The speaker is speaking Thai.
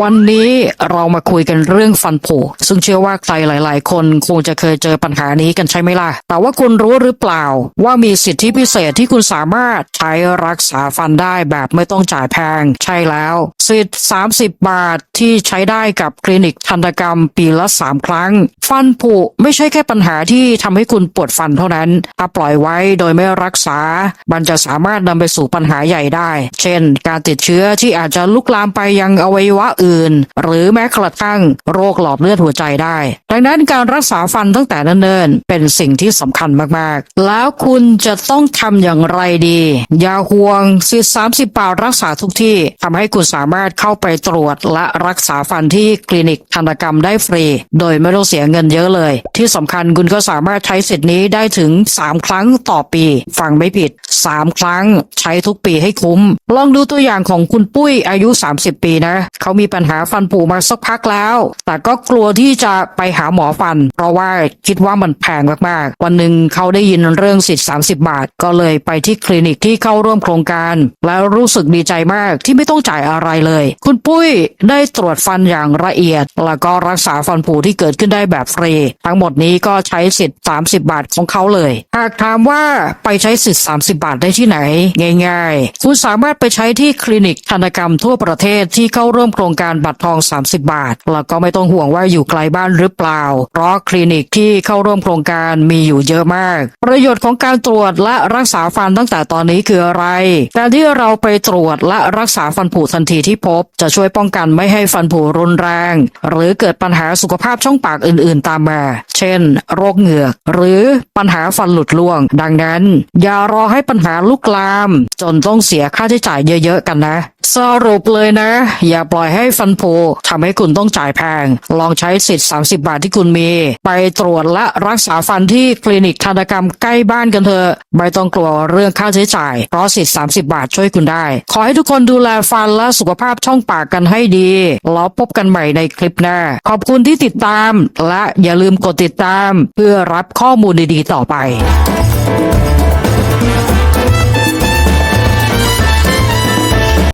วันนี้เรามาคุยกันเรื่องฟันผุซึ่งเชื่อว่าใครหลาย ๆ คนคงจะเคยเจอปัญหานี้กันใช่ไหมล่ะ แต่ว่าคุณรู้หรือเปล่า ว่ามีสิทธิพิเศษที่คุณสามารถใช้รักษาฟันได้แบบไม่ต้องจ่ายแพง ใช่แล้วสิทธิ์ 30 บาทที่ใช้ได้กับคลินิกทันตกรรมปีละ 3 ครั้ง ฟันผุไม่ใช่แค่ปัญหาที่ทำให้คุณปวดฟันเท่านั้น ถ้าปล่อยไว้โดยไม่รักษา มันจะสามารถนำไปสู่ปัญหาใหญ่ได้ เช่น การติดเชื้อที่อาจจะลุกลามไปยังอวัยวะอื่นหรือแม้กระทั่งโรคหลอดเลือดหัวใจได้ ดังนั้นการรักษาฟันตั้งแต่เนิ่นๆเป็นสิ่งที่สำคัญมากๆ แล้วคุณจะต้องทำอย่างไรดี อย่าห่วงสิทธิ์30บาทรักษาทุกที่ทำให้คุณสามารถเข้าไปตรวจและรักษาฟันที่คลินิกทันตกรรมได้ฟรี โดยไม่ต้องเสียเงินเยอะเลย ที่สำคัญคุณก็สามารถใช้สิทธิ์นี้ได้ถึง 3 ครั้งต่อปี ฟังไม่ผิด 3 ครั้งใช้ทุกปีให้คุ้ม ลองดูตัวอย่างของคุณปุ้ยอายุ 30 ปีนะ เขามีปัญหาฟันผุมาสักพักแล้ว แต่ก็กลัวที่จะไปหาหมอฟัน เพราะว่าคิดว่ามันแพงมากๆ วันหนึ่งเขาได้ยินเรื่องสิทธิ์30 บาท ก็เลยไปที่คลินิกที่เข้าร่วมโครงการ แล้วรู้สึกดีใจมากที่ไม่ต้องจ่ายอะไรเลย คุณปุ้ยได้ตรวจฟันอย่างละเอียด แล้วก็รักษาฟันผุที่เกิดขึ้นได้แบบฟรี ทั้งหมดนี้ก็ใช้สิทธิ์ 30 บาทของเขาเลย หากถามว่าไปใช้สิทธิ์ 30 บาทได้ที่ไหน ง่าย ๆ คุณสามารถไปใช้ที่คลินิกทันกรรมทั่วประเทศที่เข้าร่วมโครงการบัตรทอง 30 บาท แล้วก็ไม่ต้องห่วงว่าอยู่ไกลบ้านหรือเปล่า เพราะคลินิกที่เข้าร่วมโครงการมีอยู่เยอะมาก ประโยชน์ของการตรวจและรักษาฟันตั้งแต่ตอนนี้คืออะไร การที่เราไปตรวจและรักษาฟันผุทันทีที่พบ จะช่วยป้องกันไม่ให้ฟันผุรุนแรง หรือเกิดปัญหาสุขภาพช่องปากอื่น ๆ ตามมา เช่น โรคเหงือก หรือปัญหาฟันหลุดร่วง ดังนั้น อย่ารอให้ปัญหาลุกลาม จนต้องเสียค่าใช้จ่ายเยอะ ๆ กันนะ สรุปเลยนะ อย่าปล่อยให้ฟันผุทำให้คุณต้องจ่ายแพง ลองใช้สิทธิ์ 30 บาทที่คุณมี ไปตรวจและรักษาฟันที่คลินิกทันตกรรมใกล้บ้านกันเถอะไม่ต้องกลัวเรื่องค่าใช้จ่าย เพราะสิทธิ์ 30 บาทช่วยคุณได้ ขอให้ทุกคนดูแลฟันและสุขภาพช่องปากกันให้ดีแล้วพบกันใหม่ในคลิปหน้า ขอบคุณที่ติดตาม และอย่าลืมกดติดตาม เพื่อรับข้อมูลดีๆต่อไป